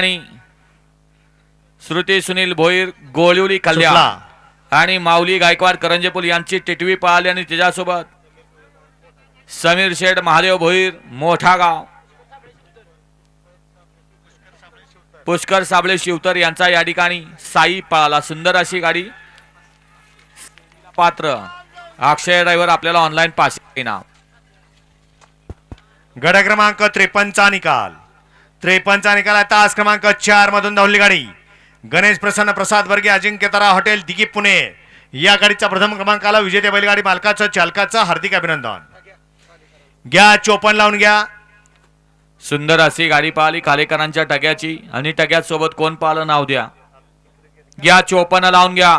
ठिकाणी श्रुती सुनील भोईर गोलिवली कल्याण. आणि माऊली गायकवाड करंजेपूल यांची टिटवी पळाली आणि त्याच्यासोबत समीर शेठ महादेव भोईर मोठा गाव. पुष्कर साबळे शिवतर यांचा या ठिकाणी साई पळाला. सुंदर अशी गाडी. पात्र. अक्षय ड्रायव्हर आपल्याला ऑनलाईन पास नाव. गड क्रमांक त्रेपन्नचा निकाल. त्रेपन्नचा निकाल आहे तास क्रमांक चार मधून धावली गाडी. गणेश प्रसन्न प्रसाद वर्गीय अजिंक्य तारा हॉटेल दिगीप पुणे. या गाडीचा प्रथम क्रमांक आला विजेते बैलगाडी मालकाचं चालकाचं हार्दिक अभिनंदन. घ्या चोपन लावून घ्या. सुंदर अशी गाडी पाहिली खालेकरांच्या टग्याची. आणि टग्यात सोबत कोण पाहलं नाव द्या. घ्या चोपन लावून घ्या.